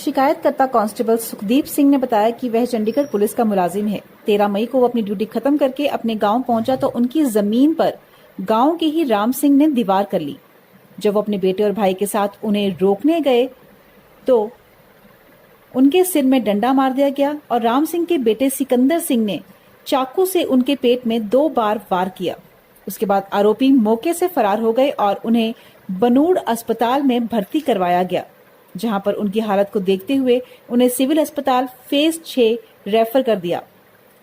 शिकायतकर्ता कांस्टेबल सुखदीप सिंह ने बताया कि वह चंडीगढ़ पुलिस का मुलाजिम है। तेरह मई को वो अपनी ड्यूटी खत्म करके अपने गाँव पहुँचा तो उनकी ज़मीन पर गाँव के ही राम सिंह ने दीवार कर ली। जब वो अपने बेटे और भाई के साथ उन्हें रोकने गए तो उनके सिर में डंडा मार दिया गया और राम सिंह के बेटे सिकंदर सिंह ने चाकू से उनके पेट में दो बार वार किया। उसके बाद आरोपी मौके से फरार हो गए और उन्हें बनूड़ अस्पताल में भर्ती करवाया गया। जहां पर उनकी हालत को देखते हुए उन्हें सिविल अस्पताल फेज 6 रेफर कर दिया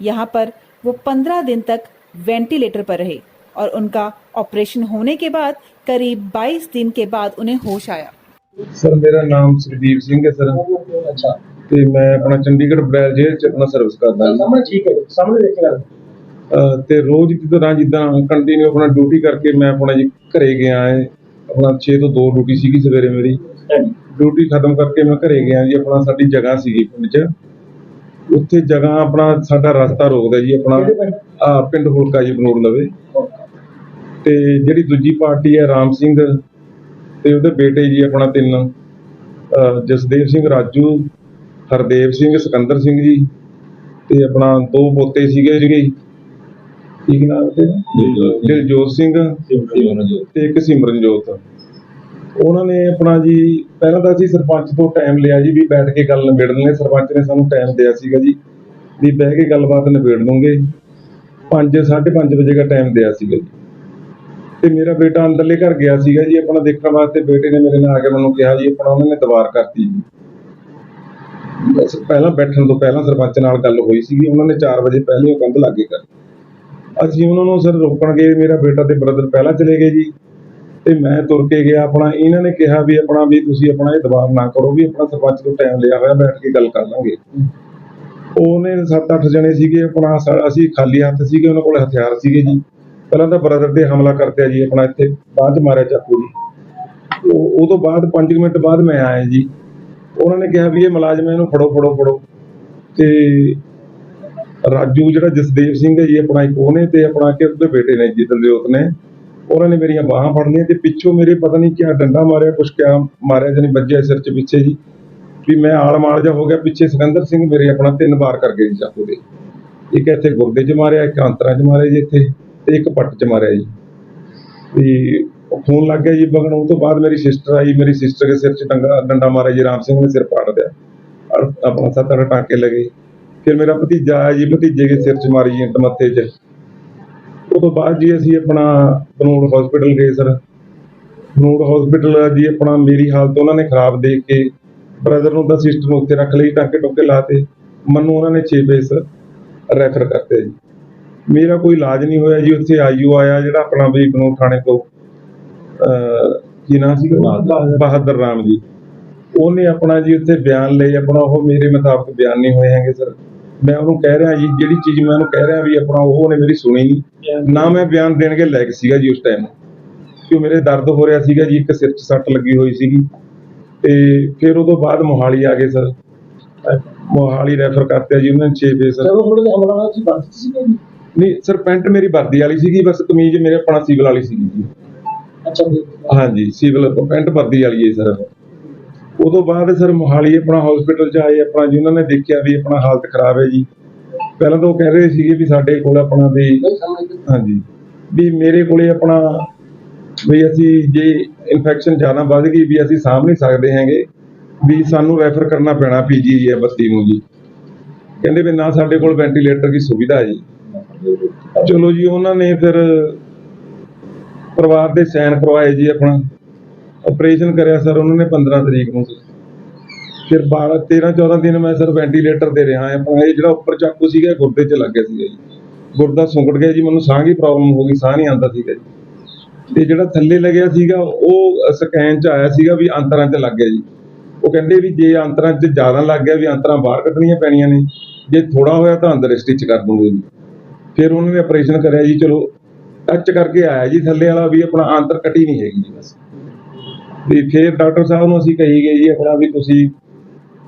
यहां पर वो 15 दिन तक वेंटिलेटर पर रहे और उनका ऑपरेशन होने के बाद करीब 22 दिन के बाद उन्हें होश आया ਸਰ ਮੇਰਾ ਨਾਮ ਸੁਰਦੀਪ ਸਿੰਘ ਹੈ ਸਰ ਅੱਛਾ ਤੇ ਮੈਂ ਆਪਣਾ ਚੰਡੀਗੜ੍ਹ ਬਰੈਲ ਜੇਲ੍ਹ ਚ ਆਪਣਾ ਸਰਵਿਸ ਕਰਦਾ ਜੀ ਸਾਹਮਣੇ ਠੀਕ ਹੈ ਸਾਹਮਣੇ ਦੇਖ ਗੱਲ ਅਹ ਤੇ ਰੋਜ਼ ਦੀ ਤਰ੍ਹਾਂ ਜਿੱਦਾਂ ਕੰਟੀਨਿਊ ਆਪਣਾ ਡਿਊਟੀ ਕਰਕੇ ਮੈਂ ਆਪਣਾ ਜੀ ਘਰੇ ਗਿਆ ਹੈ ਆਪਣਾ 6 ਤੋਂ 2 ਡਿਊਟੀ ਸੀਗੀ ਸਵੇਰੇ ਮੇਰੀ ਡਿਊਟੀ ਖਤਮ ਕਰਕੇ ਮੈਂ ਘਰੇ ਗਿਆ ਜੀ ਆਪਣਾ ਸਾਡੀ ਜਗ੍ਹਾ ਸੀਗੀ ਪਿੰਡ 'ਚ। ਉੱਥੇ ਜਗ੍ਹਾ ਆਪਣਾ ਸਾਡਾ ਰਸਤਾ ਰੋਕਦਾ ਜੀ ਆਪਣਾ? ਆ ਪਿੰਡ ਹੁਲਕਾ ਜੀ ਬਨੂੜ ਲਵੇ। ਤੇ ਜਿਹੜੀ ਦੂਜੀ ਪਾਰਟੀ ਹੈ ਰਾਮ ਸਿੰਘ ਤੇ ਉਹਦੇ ਬੇਟੇ ਜੀ ਆਪਣਾ ਤਿੰਨ ਜਸਦੇਵ ਸਿੰਘ ਰਾਜੂ ਹਰਦੇਵ ਸਿੰਘ ਸਿਕੰਦਰ ਸਿੰਘ ਜੀ ਤੇ ਆਪਣਾ ਦੋ ਪੋਤੇ ਸੀਗੇ ਜਿਹੜੇ। ਕੀ ਨਾਮ ਤੇ ਦਿਲਜੋਤ ਸਿੰਘ। ਤੇ ਇੱਕ ਸਿਮਰਨਜੋਤ। ਉਹਨਾਂ ਨੇ ਆਪਣਾ ਜੀ, ਪਹਿਲਾਂ ਤਾਂ ਅਸੀਂ ਸਰਪੰਚ ਤੋਂ ਟਾਈਮ ਲਿਆ ਜੀ ਵੀ ਬੈਠ ਕੇ ਗੱਲ ਨਿਬੇੜ ਲੈਣੇ ਸਰਪੰਚ ਨੇ ਸਾਨੂੰ ਟਾਈਮ ਦਿਆ ਸੀਗਾ ਜੀ ਵੀ ਬਹਿ ਕੇ ਗੱਲਬਾਤ ਨਿਬੇੜ ਲਵਾਂਗੇ 5 5:30 ਵਜੇ ਦਾ ਟਾਈਮ ਦਿਆ ਸੀਗਾ ਜੀ। ਤੇ ਮੇਰਾ ਬੇਟਾ ਅੰਦਰਲੇ ਘਰ ਗਿਆ ਸੀਗਾ ਜੀ, ਆਪਣਾ ਦੇਖਣ ਵਾਸਤੇ ਬੇਟੇ ਨੇ ਮੇਰੇ ਨਾਲ ਆ ਕੇ ਮੈਨੂੰ ਕਿਹਾ ਜੀ, ਆਪਣਾ ਉਹਨਾਂ ਨੇ ਦੀਵਾਰ ਕਰਤੀ ਜੀ। ਬਸ ਪਹਿਲਾਂ ਬੈਠਣ ਤੋਂ ਪਹਿਲਾਂ ਸਰਪੰਚ ਨਾਲ ਗੱਲ ਹੋਈ ਸੀਗੀ। ਉਹਨਾਂ ਨੇ 4 ਵਜੇ ਪਹਿਲੇ ਉਹ ਕੰਧ ਲਾਗੇ ਕਰ ਅਸੀਂ ਉਹਨਾਂ ਨੂੰ ਸਰ ਰੋਕਣ ਗਏ। ਮੇਰਾ ਬੇਟਾ ਤੇ ਬ੍ਰਦਰ ਪਹਿਲਾਂ ਚਲੇ ਗਏ ਜੀ। ਤੇ ਮੈਂ ਤੁਰ ਕੇ ਗਿਆ ਆਪਣਾ ਇਹਨਾਂ ਨੇ ਕਿਹਾ ਵੀ ਆਪਣਾ ਵੀ ਤੁਸੀਂ ਆਪਣਾ ਇਹ ਦਬਾਅ ਨਾ ਕਰੋ ਵੀ ਆਪਣਾ ਸਰਪੰਚ ਨੂੰ ਟਾਈਮ ਲਿਆ ਹੋਇਆ ਬੈਠ ਕੇ ਗੱਲ ਕਰ ਲਾਂਗੇ। ਉਹਨੇ 7-8 ਜਣੇ ਸੀਗੇ ਆਪਣਾ ਅਸੀਂ ਖਾਲੀ ਹੱਥ ਸੀਗੇ ਉਹਨਾਂ ਕੋਲ ਹਥਿਆਰ ਸੀਗੇ ਜੀ। ਪਹਿਲਾਂ ਤਾਂ ਬ੍ਰਦਰ ਤੇ ਹਮਲਾ ਕਰਤੇ ਜੀ ਆਪਣਾ ਇੱਥੇ ਬਾਅਦ ਚ ਮਾਰਿਆ ਚਾਕੂ ਜੀ। ਉਹ ਤੋਂ ਬਾਅਦ 5 ਮਿੰਟ ਬਾਅਦ ਮੈਂ ਆਇਆ ਜੀ। ਉਹਨਾਂ ਨੇ ਕਿਹਾ ਵੀ ਇਹ ਮੁਲਾਜ਼ਮ ਹੈ, ਇਹਨੂੰ ਫੜੋ ਫੜੋ ਫੜੋ। ਤੇ ਰਾਜੂ ਜਿਹੜਾ ਜਸਦੇਵ ਸਿੰਘ ਹੈ ਜੀ ਆਪਣਾ ਇੱਕ ਉਹਨੇ ਤੇ ਆਪਣਾ ਕਿ ਉਹਦੇ ਬੇਟੇ ਨੇ ਜੀ ਦਲਜੋਤ ਨੇ। ਉਹਨਾਂ ਨੇ ਮੇਰੀਆਂ ਬਾਹਾਂ ਫੜ ਲਈਆਂ ਤੇ ਪਿੱਛੋਂ ਮੇਰੇ ਪਤਾ ਨਹੀਂ ਕਿਆ ਡੰਡਾ ਮਾਰਿਆ, ਕੁਛ ਕਿਆ ਮਾਰਿਆ ਜਾਨੀ ਵੱਜਿਆ ਸਿਰ 'ਚ ਪਿੱਛੇ ਜੀ। ਵੀ ਮੈਂ ਆਲ ਮਾਲ ਜਾ ਹੋ ਗਿਆ, ਪਿੱਛੇ ਸਿਕੰਦਰ ਸਿੰਘ ਮੇਰੇ ਆਪਣਾ ਤਿੰਨ ਵਾਰ ਕਰ ਗਏ ਜੀ ਚਾਕੂ ਦੇ। ਇੱਕ ਇੱਥੇ ਗੁਰਦੇ 'ਚ ਮਾਰਿਆ, ਇੱਕ ਅੰਤਰਾਂ 'ਚ ਮਾਰਿਆ ਜੀ ਇੱਥੇ, ਤੇ ਇੱਕ ਪੱਟ 'ਚ ਮਾਰਿਆ ਜੀ। ਤੇ ਖੂਨ ਲੱਗ ਗਿਆ ਜੀ ਬਗਣ, ਉਹ ਤੋਂ ਬਾਅਦ ਮੇਰੀ ਸਿਸਟਰ ਆਈ, ਮੇਰੀ ਸਿਸਟਰ ਦੇ ਸਿਰ 'ਚ ਡੰਡਾ ਡੰਡਾ ਮਾਰਿਆ ਜੀ, ਰਾਮ ਸਿੰਘ ਨੇ ਸਿਰ ਪਾੜ ਦਿਆ। ਆਪਣਾ ਸੱਤ ਅੱਠ ਟਾਂਕੇ ਲੱਗੇ। ਫਿਰ ਮੇਰਾ ਭਤੀਜਾ ਆਇਆ ਜੀ, ਭਤੀਜੇ ਦੇ ਸਿਰ 'ਚ ਮਾਰੀ ਜੀ ਇੱਟ ਮੱਥੇ 'ਚ। ਉਹ ਤੋਂ ਬਾਅਦ ਜੀ ਅਸੀਂ ਆਪਣਾ ਬਨੂੜ ਹਸਪੀਟਲ ਗਏ ਸਰ ਬਨੂੜ ਹਸਪੀਟਲ ਜੀ ਆਪਣਾ ਮੇਰੀ ਹਾਲਤ ਉਹਨਾਂ ਨੇ ਖਰਾਬ ਦੇਖ ਕੇ ਬ੍ਰਦਰ ਨੂੰ ਤਾਂ ਸਿਸਟਰ ਨੂੰ ਉੱਤੇ ਰੱਖ ਲਈ ਟਾਂਕੇ ਟੋਕੇ ਲਾਤੇ ਮੈਨੂੰ ਉਹਨਾਂ ਨੇ 6 ਬੇਸ ਰੈਫਰ ਕਰਤੇ ਜੀ। ਮੇਰਾ ਕੋਈ ਇਲਾਜ ਨਹੀਂ ਹੋਇਆ ਜੀ ਉੱਥੇ ਆਈਯੂ ਆਇਆ ਜਿਹੜਾ ਆਪਣਾ ਵੀ ਬਨੂੜ ਥਾਣੇ ਤੋਂ ਕੀ ਨਾਮ ਸੀ ਬਹਾਦਰ। ਰਾਮ ਜੀ। ਉਹਨੇ ਆਪਣਾ ਜੀ ਉੱਥੇ ਬਿਆਨ ਲਏ ਆਪਣਾ ਉਹ ਮੇਰੇ ਮੁਤਾਬਕ ਬਿਆਨ ਨਹੀਂ ਹੋਏ ਹੈਗੇ ਸਰ ਮੈਂ ਉਹਨੂੰ ਕਹਿ ਰਿਹਾ ਜੀ ਜਿਹੜੀ ਚੀਜ਼ ਮੈਂ ਉਹਨੂੰ ਕਹਿ ਰਿਹਾ ਵੀ ਆਪਣਾ ਉਹ ਉਹਨੇ ਮੇਰੀ ਸੁਣੀ ਨਹੀਂ ਨਾ ਮੈਂ ਬਿਆਨ ਦੇਣ ਕੇ ਲਾਇਕ ਸੀਗਾ ਜੀ ਉਸ ਟਾਈਮ ਕਿਉਂ ਮੇਰੇ ਦਰਦ ਹੋ ਰਿਹਾ ਸੀਗਾ ਜੀ ਇੱਕ ਸਿਰ 'ਚ ਸੱਟ ਲੱਗੀ ਹੋਈ ਸੀਗੀ। ਤੇ ਫਿਰ ਤੋਂ ਬਾਅਦ ਮੋਹਾਲੀ ਆ ਗਏ ਸਰ। ਮੋਹਾਲੀ ਰੈਫਰ ਕਰਤੇ ਜੀ ਉਹਨਾਂ ਨੇ 6 ਫੇਸ ਜਦੋਂ ਥੋੜੇ ਜਿਹਾ ਹਮਲਾ ਹੋਇਆ ਸੀ ਬੰਦ ਸੀ ਕਿ ਨਹੀਂ ਸਰ ਪੈਂਟ ਮੇਰੀ ਵਰਦੀ ਵਾਲੀ ਸੀਗੀ ਬਸ ਕਮੀਜ਼ ਮੇਰੇ ਆਪਣਾ ਸਿਵਲ ਵਾਲੀ ਸੀਗੀ ਜੀ। ਅੱਛਾ ਜੀ। ਹਾਂਜੀ ਸਿਵਲ ਪੈਂਟ ਵਰਦੀ ਵਾਲੀ ਹੈ ਸਰ। ਉਦੋਂ ਬਾਅਦ ਸਰ ਮੋਹਾਲੀ ਆਪਣਾ ਹਸਪੀਟਲ ਚ ਆਏ, ਆਪਣਾ ਜੀ ਉਹਨਾਂ ਨੇ ਦੇਖਿਆ ਵੀ ਆਪਣਾ ਹਾਲਤ ਖਰਾਬ ਹੈ ਜੀ। ਪਹਿਲਾਂ ਤਾਂ ਉਹ ਕਹਿ ਰਹੇ ਸੀਗੇ ਵੀ ਸਾਡੇ ਕੋਲ ਆਪਣਾ ਵੀ ਹਾਂਜੀ, ਵੀ ਮੇਰੇ ਕੋਲੇ ਆਪਣਾ ਵੀ ਅਸੀਂ ਜੇ ਇਨਫੈਕਸ਼ਨ ਜ਼ਿਆਦਾ ਵੱਧ ਗਈ ਵੀ ਅਸੀਂ ਸਾਂਭ ਨਹੀਂ ਸਕਦੇ ਹੈਗੇ, ਵੀ ਸਾਨੂੰ ਰੈਫਰ ਕਰਨਾ ਪੈਣਾ ਪੀਜੀ ਹੈ ਬੱਤੀ ਨੂੰ ਜੀ। ਕਹਿੰਦੇ ਵੀ ਨਾ ਸਾਡੇ ਕੋਲ ਵੈਂਟੀਲੇਟਰ ਦੀ ਸੁਵਿਧਾ ਹੈ ਜੀ। ਚਲੋ ਜੀ, ਉਹਨਾਂ ਨੇ ਫਿਰ ਪਰਿਵਾਰ ਦੇ ਸੈਨ ਕਰਵਾਏ ਜੀ ਆਪਣਾ। ਆਪਰੇਸ਼ਨ ਕਰਿਆ ਸਰ ਉਹਨਾਂ ਨੇ 15 ਤਰੀਕ ਨੂੰ। ਫਿਰ 12 13 14 ਦਿਨ ਮੈਂ ਸਰ ਵੈਂਟੀਲੇਟਰ ਤੇ ਰਿਹਾ ਆਪਣਾ ਇਹ ਜਿਹੜਾ ਉੱਪਰ ਚਾਕੂ ਸੀਗਾ, ਇਹ ਗੁਰਦੇ 'ਚ ਲੱਗ ਗਿਆ ਸੀਗਾ ਜੀ। ਗੁਰਦਾ ਸੁੰਗੜ ਗਿਆ ਜੀ, ਮੈਨੂੰ ਸਾਹ ਦੀ ਪ੍ਰੋਬਲਮ ਹੋ ਗਈ, ਸਾਹ ਨਹੀਂ ਆਉਂਦਾ ਸੀਗਾ ਜੀ। ਤੇ ਜਿਹੜਾ ਥੱਲੇ ਲੱਗਿਆ ਸੀਗਾ, ਉਹ ਸਕੈਨ 'ਚ ਆਇਆ ਸੀਗਾ ਵੀ ਅੰਤਰਾਂ 'ਚ ਲੱਗ ਗਿਆ ਜੀ। ਉਹ ਕਹਿੰਦੇ ਵੀ ਜੇ ਅੰਤਰਾਂ 'ਚ ਜ਼ਿਆਦਾ ਲੱਗ ਗਿਆ ਵੀ ਅੰਤਰਾਂ ਬਾਹਰ ਕੱਢਣੀਆਂ ਪੈਣੀਆਂ ਨੇ, ਜੇ ਥੋੜਾ ਹੋਇਆ ਤਾਂ ਅੰਦਰ ਸਟਿਚ ਕਰ ਦੂੰਗੇ ਜੀ। ਫਿਰ ਉਹਨਾਂ ਨੇ ਆਪਰੇਸ਼ਨ ਕਰਿਆ ਜੀ, ਚਲੋ ਟੱਚ ਕਰਕੇ ਆਇਆ ਜੀ ਥੱਲੇ ਵਾਲਾ ਵੀ ਆਪਣਾ ਅੰਤਰ ਕੱਟੀ ਨਹੀਂ ਹੈਗੀ ਜੀ ਬਸ। ਵੀ ਫਿਰ ਡਾਕਟਰ ਸਾਹਿਬ ਨੂੰ ਅਸੀਂ ਕਹੀ ਗਏ ਜੀ ਆਪਣਾ ਵੀ ਤੁਸੀਂ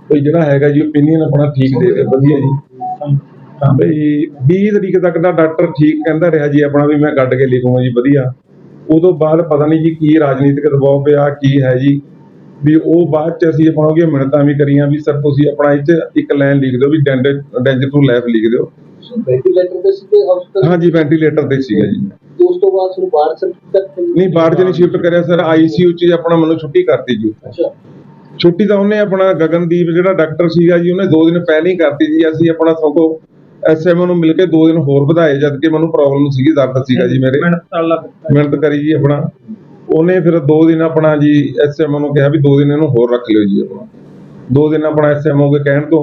ਕੋਈ ਜਿਹੜਾ ਹੈਗਾ ਜੀ ਓਪੀਨੀਅਨ ਆਪਣਾ ਠੀਕ ਦੇ ਦੇ ਵਧੀਆ ਜੀ। ਤਾਂ ਬਈ 20 ਤਰੀਕ ਤੱਕ ਦਾ ਡਾਕਟਰ ਠੀਕ ਕਹਿੰਦਾ ਰਿਹਾ ਜੀ, ਆਪਣਾ ਵੀ ਮੈਂ ਕੱਢ ਕੇ ਲਿਖੂੰਗਾ ਜੀ, ਵਧੀਆ। ਉਦੋਂ ਬਾਅਦ ਪਤਾ ਨਹੀਂ ਜੀ ਕੀ ਰਾਜਨੀਤਿਕ ਦਬਾਅ ਪਿਆ, ਕੀ ਹੈ ਜੀ। ਵੀ ਉਹ ਬਾਅਦ ਚ ਅਸੀਂ ਆਪਣਾ ਉਹਦੀਆਂ ਮਿਹਨਤਾਂ ਵੀ ਕਰੀਆਂ ਵੀ ਸਰ ਤੁਸੀਂ ਆਪਣਾ ਇਹ 'ਚ ਇੱਕ ਲਾਈਨ ਲਿਖ ਦਿਓ ਵੀ ਡੈਂਜ ਟੂ ਲਾਈਫ ਲਿਖ ਦਿਓ। ਵੈਂਟੀਲੇਟਰ ਤੇ ਸਿੱਧੇ ਹਸਪਤਾਲ ਹਾਂਜੀ ਵੈਂਟੀਲੇਟਰ ਤੇ ਸੀਗਾ ਜੀ। ਤੇ ਉਸ ਤੋਂ ਬਾਅਦ ਤੁਹਾਨੂੰ ਬਾਹਰ ਸਰਟੀਫਿਕੇਟ ਨਹੀਂ ਬਾਹਰ ਚ ਨਹੀਂ ਸ਼ਿਫਟ ਕਰਿਆ ਸਰ ਆਈਸੀਯੂ ਚ ਆਪਣਾ ਮੈਨੂੰ ਛੁੱਟੀ ਕਰਤੀ ਜੀ। ਅੱਛਾ। ਛੁੱਟੀ ਤਾਂ ਉਹਨੇ ਆਪਣਾ ਗਗਨਦੀਪ ਜਿਹੜਾ ਡਾਕਟਰ ਸੀਗਾ ਜੀ ਉਹਨੇ 2 ਦਿਨ ਪਹਿਲਾਂ ਹੀ ਕਰਤੀ ਜੀ। ਅਸੀਂ ਆਪਣਾ ਸਗੋਂ ਐਸਐਮਓ ਨੂੰ ਮਿਲ ਕੇ 2 ਦਿਨ ਹੋਰ ਵਧਾਏ ਜਦ ਕਿ ਮੈਨੂੰ ਪ੍ਰੋਬਲਮ ਸੀਗੀ ਦਰਦ ਸੀਗਾ ਜੀ ਮੇਰੇ। ਮਿਹਨਤ ਕਰੀ ਜੀ ਆਪਣਾ। ਉਹਨੇ ਫਿਰ 2 ਦਿਨ ਆਪਣਾ ਜੀ ਐਸਐਮਓ ਨੂੰ ਕਿਹਾ ਵੀ 2 ਦਿਨ ਇਹਨੂੰ ਹੋਰ ਰੱਖ ਲਿਓ ਜੀ ਆਪਣਾ। 2 ਦਿਨ ਆਪਣਾ ਐਸਐਮਓ ਦੇ ਕਹਿਣ ਤੋਂ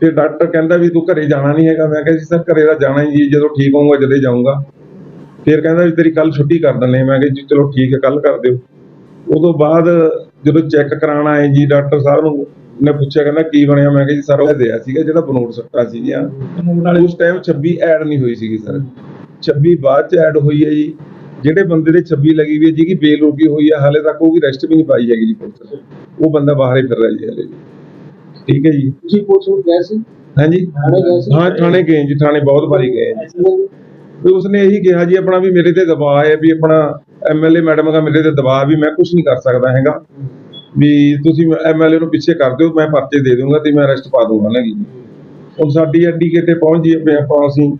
ਫਿਰ ਡਾਕਟਰ ਕਹਿੰਦਾ ਵੀ ਤੂੰ ਘਰੇ ਜਾਣਾ ਨਹੀਂ ਹੈਗਾ। ਮੈਂ ਕਿਹਾ ਜੀ ਸਰ ਘਰੇ ਤਾਂ ਜਾਣਾ ਹੀ ਜੀ ਜਦੋਂ ਠੀਕ ਹੋਊਗਾ ਜਦੇ ਜਾਊਂਗਾ। ਫਿਰ ਕਹਿੰਦਾ ਵੀ ਤੇਰੀ ਕੱਲ ਛੁੱਟੀ ਕਰ ਦਿੰਦੇ। ਮੈਂ ਕਿਹਾ ਜੀ ਚਲੋ ਠੀਕ ਹੈ ਕੱਲ ਕਰ ਦਿਓ। ਉਦੋਂ ਬਾਅਦ ਜਦੋਂ ਚੈੱਕ ਕਰਾਉਣ ਆਏ ਜੀ ਡਾਕਟਰ ਸਾਹਿਬ ਨੂੰ ਨੇ ਪੁੱਛਿਆ ਕਹਿੰਦਾ ਕੀ ਬਣਿਆ? ਮੈਂ ਕਿਹਾ ਜੀ ਸਰ ਉਹ ਦਿਆ ਸੀਗਾ ਜਿਹੜਾ ਬਨੋਟ ਸੱਟਾ ਸੀ ਜੀ ਉਸ ਟਾਈਮ 26 ਐਡ ਨਹੀਂ ਹੋਈ ਸੀਗੀ ਸਰ। 26 ਬਾਅਦ ਚ ਐਡ ਹੋਈ ਹੈ ਜੀ। ਜਿਹੜੇ ਬੰਦੇ ਦੇ 26 ਲੱਗੀ ਵੀ ਹੈ ਜਿਹਦੀ ਬੇਲ ਰੋਕੀ ਹੋਈ ਹੈ ਹਾਲੇ ਤੱਕ ਉਹਦੀ ਰੈਸਟ ਵੀ ਨਹੀਂ ਪਾਈ ਹੈਗੀ ਜੀ ਪੁਲਿਸ। ਉਹ ਬੰਦਾ ਬਾਹਰ ਹੀ ਫਿਰ ਰਿਹਾ ਜੀ ਹਾਲੇ। ਵੀ ਠੀਕ ਹੈ ਜੀ। ਤੁਸੀਂ ਪੁਲਿਸ ਨੂੰ ਗਏ ਸੀ? ਹਾਂਜੀ। ਥਾਣੇ ਗਏ ਸੀ? ਹਾਂ ਥਾਣੇ ਗਏ ਜੀ ਥਾਣੇ ਬਹੁਤ ਵਾਰੀ ਗਏ ਜੀ। ਵੀ ਉਸਨੇ ਇਹੀ ਕਿਹਾ ਜੀ ਆਪਣਾ ਵੀ ਮੇਰੇ ਤੇ ਦਬਾਅ ਹੈ ਵੀ ਆਪਣਾ ਐਮਐਲਏ ਮੈਡਮ ਦਾ ਮੇਰੇ ਤੇ ਦਬਾਅ ਵੀ ਮੈਂ ਕੁਝ ਨਹੀਂ ਕਰ ਸਕਦਾ ਹੈਗਾ। ਵੀ ਤੁਸੀਂ ਐਮਐਲਏ ਨੂੰ ਪਿੱਛੇ ਕਰ ਦਿਓ ਮੈਂ ਪਰਚੇ ਦੇ ਦੂੰਗਾ ਤੇ ਮੈਂ ਅਰੈਸਟ ਪਾ ਦੂੰਗਾ ਨਾ ਜੀ। ਹੁਣ ਸਾਡੀ ਅੱਡੀ ਕਿਤੇ ਪਹੁੰਚ ਜੀ ਆਪਾਂ ਅਸੀਂ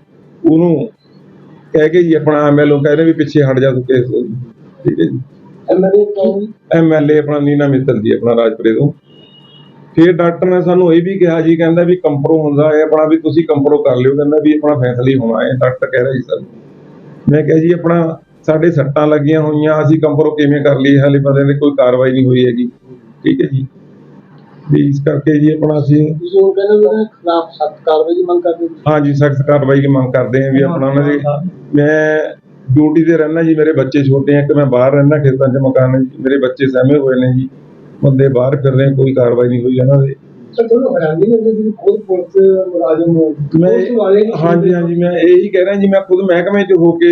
ਉਹਨੂੰ ਕਹਿ ਕੇ ਜੀ ਆਪਣਾ ਐਮਐਲਏ ਨੂੰ ਕਹਿੰਦੇ ਵੀ ਪਿੱਛੇ ਹਟ ਜਾ ਤੂੰ ਕੇਸ ਠੀਕ ਹੈ ਜੀ। ਐਮਐਲਏ ਆਪਣਾ ਨੀਨਾ ਮਿੱਤਲ ਜੀ ਆਪਣਾ ਰਾਜਪੁਰੇ ਤੋਂ। ਫਿਰ ਡਾਕਟਰ ਨੇ ਸਾਨੂੰ ਇਹ ਵੀ ਕਿਹਾ ਜੀ ਕਹਿੰਦਾ ਵੀ ਕੰਪਰੋ ਹੁੰਦਾ ਹੈ ਆਪਣਾ ਵੀ ਤੁਸੀਂ ਕੰਪਰੋ ਕਰ ਲਿਓ ਕਹਿੰਦਾ ਵੀ ਆਪਣਾ ਫੈਸਲਾ ਹੀ ਹੋਣਾ ਹੈ ਡਾਕਟਰ ਕਹਿ ਰਿਹਾ ਜੀ ਸਰ ਮੈਂ ਕਿਹਾ ਜੀ ਆਪਣਾ ਸਾਡੇ ਸੱਟਾਂ ਲੱਗੀਆਂ ਹੋਈਆਂ ਅਸੀਂ ਕੰਪਰੋ ਕਿਵੇਂ ਕਰ ਲਈ ਹਾਲੇ ਪਤਾ ਨਹੀਂ ਕੋਈ ਕਾਰਵਾਈ ਨਹੀਂ ਹੋਈ ਹੈਗੀ। ਠੀਕ ਹੈ ਜੀ। ਵੀ ਇਸ ਕਰਕੇ ਜੀ ਆਪਣਾ ਅਸੀਂ ਤੁਸੀਂ ਹੁਣ ਕਹਿੰਦੇ ਵੀ ਉਹਦੇ ਖਿਲਾਫ ਸਖਤ ਕਾਰਵਾਈ ਦੀ ਮੰਗ ਕਰਦੇ ਹੋ ਹਾਂਜੀ ਸਖਤ ਕਾਰਵਾਈ ਦੀ ਮੰਗ ਕਰਦੇ ਹਾਂ ਵੀ ਆਪਣਾ ਉਹਨਾਂ ਦੇ ਮੈਂ ਡਿਊਟੀ ਤੇ ਰਹਿਣਾ ਜੀ ਮੇਰੇ ਬੱਚੇ ਛੋਟੇ ਆ ਕਿ ਮੈਂ ਬਾਹਰ ਰਹਿਣਾ ਖੇਤਾਂ 'ਚ ਮਕਾਨ ਹੈ ਜੀ ਮੇਰੇ ਬੱਚੇ ਸਹਿਮੇ ਹੋਏ ਨੇ ਜੀ। ਬੰਦੇ ਬਾਹਰ ਫਿਰ ਰਹੇ ਕੋਈ ਕਾਰਵਾਈ ਨਹੀਂ ਹੋਈ ਇਹਨਾਂ ਦੇ। ਮੈਂ ਹਾਂਜੀ ਹਾਂਜੀ ਮੈਂ ਇਹੀ ਕਹਿ ਰਿਹਾ ਜੀ ਮੈਂ ਖੁਦ ਮਹਿਕਮੇ 'ਚ ਹੋ ਕੇ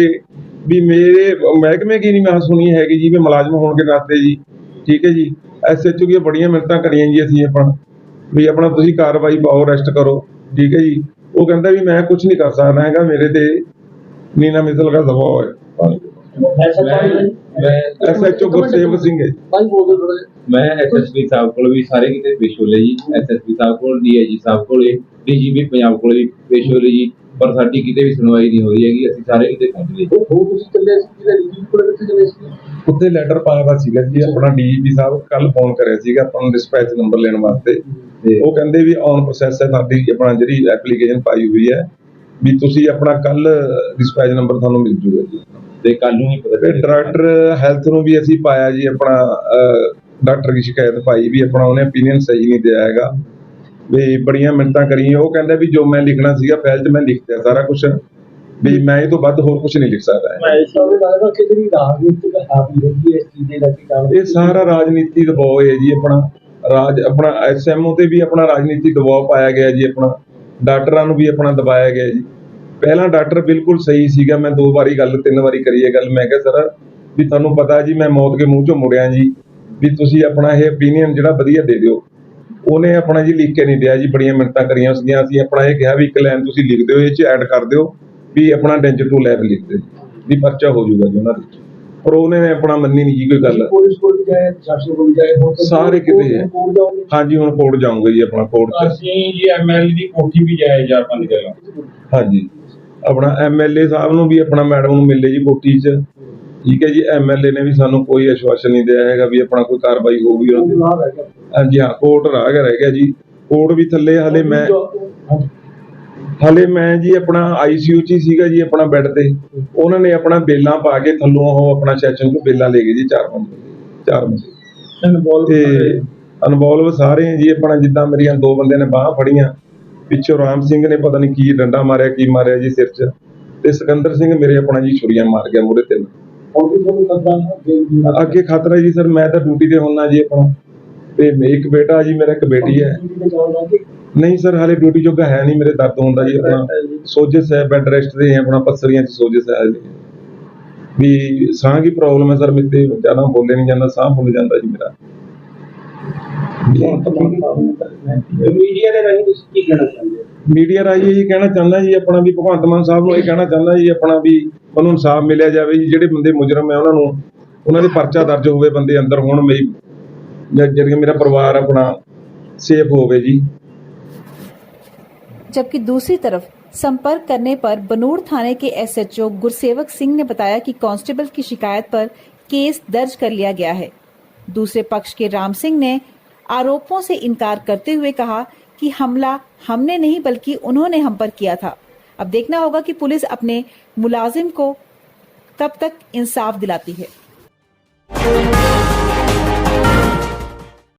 ਵੀ ਮੇਰੇ ਮਹਿਕਮੇ ਕੀ ਨਹੀਂ ਮੈਂ ਸੁਣੀ ਹੈਗੀ ਜੀ ਵੀ ਮੁਲਾਜ਼ਮ ਹੋਣ ਦੇ ਨਾਤੇ ਜੀ। ਠੀਕ ਹੈ ਜੀ ਐਸਐਚਓ ਦੀਆਂ ਬੜੀਆਂ ਮਿੰਟਾਂ ਕਰੀਆਂ ਜੀ ਅਸੀਂ ਆਪਣਾ ਵੀ ਆਪਣਾ ਤੁਸੀਂ ਕਾਰਵਾਈ ਪਾਓ ਅਰੈਸਟ ਕਰੋ। ਠੀਕ ਹੈ ਜੀ ਉਹ ਕਹਿੰਦਾ ਵੀ ਮੈਂ ਕੁਝ ਨਹੀਂ ਕਰ ਸਕਦਾ ਹੈਗਾ ਮੇਰੇ ਤੇ ਨੀਨਾ ਮਿਸਲ ਦਾ ਦਬਾਅ ਹੈ ਐਸਾ ਮੈਂ ਐਸਐਚਓ ਗੁਰਸੇਵਕ ਸਿੰਘ ਹੈ। ਭਾਈ ਬੋਲ ਦਿਓ ਥੋੜਾ ਮੈਂ ਐਸਐਸਪੀ ਸਾਹਿਬ ਕੋਲ ਵੀ ਸਾਰੇ ਕਿਤੇ ਪੇਸ਼ ਹੋਲੇ ਜੀ ਐਸਐਸਪੀ ਸਾਹਿਬ ਕੋਲ ਡੀਆਈਜੀ ਸਾਹਿਬ ਕੋਲ ਡੀਜੀਪੀ ਪੰਜਾਬ ਕੋਲ ਵੀ ਪੇਸ਼ ਹੋਲੇ ਜੀ ਪਰ ਸਾਡੀ ਕਿਤੇ ਵੀ ਸੁਣਵਾਈ ਨਹੀਂ ਹੋ ਰਹੀ ਹੈਗੀ ਅਸੀਂ ਸਾਰੇ ਕਿਤੇ ਪਹੁੰਚ ਗਏ। ਉਹ ਤੁਸੀਂ ਚੱਲੇ ਸੀ ਜਿਹਦਾ ਰੀਜਨ ਕੋਲ ਕਿੱਥੇ ਚੱਲੇ ਸੀ? ਉੱਥੇ ਲੈਟਰ ਪਾਇਆ ਵਾ ਸੀਗਾ ਜੀ ਆਪਣਾ ਡੀਜੀਪੀ ਸਾਹਿਬ ਕੱਲ ਫੋਨ ਕਰਿਆ ਸੀਗਾ ਆਪਾਂ ਨੂੰ ਡਿਸਪੈਚ ਨੰਬਰ ਲੈਣ ਵਾਸਤੇ। ਤੇ ਉਹ ਕਹਿੰਦੇ ਵੀ ਔਨ ਪ੍ਰੋਸੈਸ ਹੈ ਸਾਡੀ ਆਪਣਾ ਜਿਹੜੀ ਐਪਲੀਕੇਸ਼ਨ ਪਾਈ ਹੋਈ ਹੈ ਵੀ ਤੁਸੀਂ ਆਪਣਾ ਕੱਲ ਡਿਸਪੈਚ ਨੰਬਰ ਤੁਹਾਨੂੰ ਮਿਲ ਜੂਗਾ ਜੀ। ਤੇ ਕੱਲ ਨੂੰ ਹੀ ਪਤਾ ਫਿਰ। ਡਾਇਰੈਕਟਰ ਹੈਲਥ ਨੂੰ ਵੀ ਅਸੀਂ ਪਾਇਆ ਜੀ ਆਪਣਾ ਡਾਕਟਰ ਦੀ ਸ਼ਿਕਾਇਤ ਪਾਈ ਵੀ ਆਪਣਾ ਉਹਨੇ opinion ਸਹੀ ਨਹੀਂ ਦਿਆ ਹੈਗਾ। ਵੀ ਬੜੀਆਂ ਮਿੰਟਾਂ ਕਰੀਆਂ। ਉਹ ਕਹਿੰਦਾ ਵੀ ਜੋ ਮੈਂ ਲਿਖਣਾ ਸੀਗਾ ਫਾਈਲ 'ਚ ਮੈਂ ਲਿਖ ਦਿਆ ਸਾਰਾ ਕੁਝ ਵੀ ਮੈਂ ਇਹ ਤੋਂ ਵੱਧ ਹੋਰ ਕੁਝ ਨਹੀਂ ਲਿਖ ਸਕਦਾ। ਹੈ। ਮੈਂ ਸਾਨੂੰ ਲੱਗਦਾ ਕਿ ਜਿਹੜੀ ਰਾਜਨੀਤਿਕ ਹਾਵੀ ਹੈਗੀ ਹੈ ਇਸ ਚੀਜ਼ ਦੇ ਲੱਗੀ ਕੰਮ ਇਹ ਸਾਰਾ ਰਾਜਨੀਤੀ ਦਬਾਅ ਹੈ ਜੀ ਆਪਣਾ। ਰਾਜ ਆਪਣਾ ਐਸਐਮਓ ਤੇ ਵੀ ਆਪਣਾ ਰਾਜਨੀਤੀ ਦਬਾਅ ਪਾਇਆ ਗਿਆ ਜੀ ਆਪਣਾ। ਡਾਕਟਰਾਂ ਨੂੰ ਵੀ ਆਪਣਾ ਦਬਾਇਆ ਗਿਆ ਜੀ। ਪਹਿਲਾਂ ਡਾਕਟਰ ਬਿਲਕੁਲ ਸਹੀ ਸੀਗਾ ਮੈਂ ਦੋ ਵਾਰੀ ਗੱਲ ਤਿੰਨ ਵਾਰੀ ਕਰੀ ਇਹ ਗੱਲ ਮੈਂ ਕਿਹਾ ਸਰ ਵੀ ਤੁਹਾਨੂੰ ਪਤਾ ਜੀ ਮੈਂ ਮੌਤ ਦੇ ਮੂੰਹ ਚੋਂ ਮੁੜਿਆ ਜੀ ਵੀ ਤੁਸੀਂ ਆਪਣਾ ਇਹ opinion ਜਿਹੜਾ ਵਧੀਆ ਦੇ ਦਿਓ। ਉਹਨੇ ਆਪਣਾ ਜੀ ਲਿਖ ਕੇ ਨਹੀਂ ਦਿਆ ਜੀ ਬੜੀਆਂ ਮਿੰਟਾਂ ਕਰੀਆਂ ਉਸਦੀਆਂ ਅਸੀਂ ਆਪਣਾ ਇਹ ਕਿਹਾ ਵੀ ਇੱਕ ਲਾਈਨ ਤੁਸੀਂ ਲਿਖ ਦਿਓ ਇਹ ਚ ਐਡ ਕਰ ਦਿਓ ਵੀ ਆਪਣਾ ਡੈਂਜ ਟੂ ਲੈਬ ਲਿਖ ਦਿਓ ਵੀ ਪਰਚਾ ਹੋ ਜਾਊਗਾ ਜੀ ਉਹਨਾਂ ਦੇ ਪਰ ਉਹਨੇ ਆਪਣਾ ਮੰਨੀ ਨਹੀਂ ਜੀ ਕੋਈ ਗੱਲ। ਪੁਲਿਸ ਕੋਲ ਵੀ ਜਾਏ ਪ੍ਰਸ਼ਾਸਨ ਕੋਲ ਵੀ ਜਾਏ ਹੁਣ ਤਾਂ ਸਾਰੇ ਕਿਤੇ ਹੈ। ਕੋਲ ਜਾਓਗੇ? ਹਾਂਜੀ ਹੁਣ ਕੋਰਟ ਜਾਊਂਗਾ ਜੀ ਆਪਣਾ ਕੋਰਟ 'ਚ। ਅਸੀਂ ਜੀ ਐਮਐਲਏ ਦੀ ਕੋਠੀ ਵੀ ਜਾਏ ਚਾਰ ਪੰਜ ਗੱਲਾਂ ਹਾਂਜੀ। ਆਪਣਾ ਐਮਐਲਏ ਸਾਹਿਬ ਨੂੰ ਵੀ ਆਪਣਾ ਮੈਡਮ ਨੂੰ ਮਿਲੇ ਜੀ ਕੋਠੀ 'ਚ। ਠੀਕ ਹੈ ਜੀ ਐਮਐਲਏ ਨੇ ਵੀ ਸਾਨੂੰ ਕੋਈ ਆਸ਼ਵਾਸਨ ਨਹੀਂ ਦਿਆ ਹੈਗਾ ਵੀ ਆਪਣਾ ਕੋਈ ਕਾਰਵਾਈ ਹੋਊਗੀ ਉਹ ਉਹਦੇ ਹਾਂਜੀ ਹਾਂ ਕੋਰਟ ਰਾਹ ਗਿਆ ਰਹਿ ਗਿਆ ਜੀ। ਕੋਰਟ ਵੀ ਥੱਲੇ ਹਲੇ ਮੈਂ। ਹਲੇ ਮੈਂ ਜੀ ਆਪਣਾ ਆਈਸੀਯੂ 'ਚ ਹੀ ਸੀਗਾ ਜੀ ਆਪਣਾ ਬੈੱਡ ਤੇ। ਉਹਨਾਂ ਨੇ ਆਪਣਾ ਬੇਲਾਂ ਪਾ ਕੇ ਥੱਲੋਂ ਉਹ ਆਪਣਾ ਸੈਸ਼ਨ 'ਚੋਂ ਬੇਲਾਂ ਲੈ ਗਏ ਜੀ ਚਾਰ ਬੰਦੇ। ਚਾਰ ਬੰਦੇ। ਤੇ ਅਨਵੋਲਵ ਸਾਰੇ ਜੀ ਆਪਣਾ ਜਿੱਦਾਂ ਮੇਰੀਆਂ ਦੋ ਬੰਦੇ ਨੇ ਬਾਹਾਂ ਫੜੀਆਂ। ਪਿੱਛੋਂ ਰਾਮ ਸਿੰਘ ਨੇ ਪਤਾ ਨਹੀਂ ਕੀ ਡੰਡਾ ਮਾਰਿਆ ਕੀ ਮਾਰਿਆ ਜੀ ਸਿਰ 'ਚ। ਤੇ ਸਿਕੰਦਰ ਸਿੰਘ ਮੇਰੇ ਆਪਣਾ ਜੀ ਛੁਰੀਆਂ ਮਾਰ ਗਿਆ ਜੀ ਨਾਲ ਅੱਗੇ ਖਤਰਾ ਜੀ ਸਰ ਮੈਂ ਤਾਂ ਡਿਊਟੀ ਤੇ ਹੁੰਨਾ ਜੀ ਆਪਣਾ। ਤੇ ਮੇ- ਇੱਕ ਬੇਟਾ ਜੀ ਮੇਰਾ ਇੱਕ ਬੇਟੀ ਹੈ। ਤੇ ਨਹੀਂ ਸਰ ਹਾਲੇ ਡਿਊਟੀ ਜੋਗਾ ਹੈ ਨਹੀਂ ਮੇਰੇ ਦਰਦ ਹੁੰਦਾ ਜੀ ਆਪਣਾ। ਸੋਜਸ ਹੈ ਬੈੱਡ ਰੈਸਟ ਤੇ ਹੈ ਆਪਣਾ ਪੱਸਰੀਆਂ 'ਚ ਸੋਜਸ ਹੈ ਜੀ। ਵੀ ਸਾਹ ਦੀ ਪ੍ਰੋਬਲਮ ਹੈ ਸਰ ਮੇਰੇ ਤੇ ਜ਼ਿਆਦਾ ਬੋਲੇ ਨਹੀਂ ਜਾਂਦਾ ਸਾਹ ਫੁੱਲ ਜਾਂਦਾ ਜੀ ਮੇਰਾ। ਮੀਡੀਆ ਦੇ ਰਾਹੀਂ ਤੁਸੀਂ ਕੀ ਕਹਿਣਾ ਚਾਹੁੰਦੇ ਹੋ ਮੀਡੀਆ ਰਾਹੀਂ ਇਹ ਕਹਿਣਾ ਚਾਹੁੰਦਾ ਜੀ ਆਪਣਾ ਵੀ ਭਗਵੰਤ ਮਾਨ ਸਾਹਿਬ ਨੂੰ ਇਹ ਕਹਿਣਾ ਚਾਹੁੰਦਾ ਜੀ ਆਪਣਾ ਵੀ ਉਹਨੂੰ ਇਨਸਾਫ ਮਿਲਿਆ ਜਾਵੇ ਜੀ ਜਿਹੜੇ ਬੰਦੇ ਮੁਜਰਮ ਹੈ ਉਹਨਾਂ ਨੂੰ ਉਹਨਾਂ ਦੇ ਪਰਚਾ ਦਰਜ ਹੋਵੇ ਬੰਦੇ ਅੰਦਰ ਹੋਣ ਮੇਰੀ ਜਾਂ ਜਿਹੜੀ ਮੇਰਾ ਪਰਿਵਾਰ ਆਪਣਾ ਸੇਫ ਹੋਵੇ ਜੀ जबकि दूसरी तरफ संपर्क करने पर बनूड़ थाने के एसएचओ गुरसेवक सिंह ने बताया कि कांस्टेबल की शिकायत पर केस दर्ज कर लिया गया है दूसरे पक्ष के राम सिंह ने आरोपों से इनकार करते हुए कहा कि हमला हमने नहीं, बल्कि उन्होंने हम पर किया था। अब देखना होगा कि पुलिस अपने मुलाजिम को कब तक इंसाफ दिलाती है।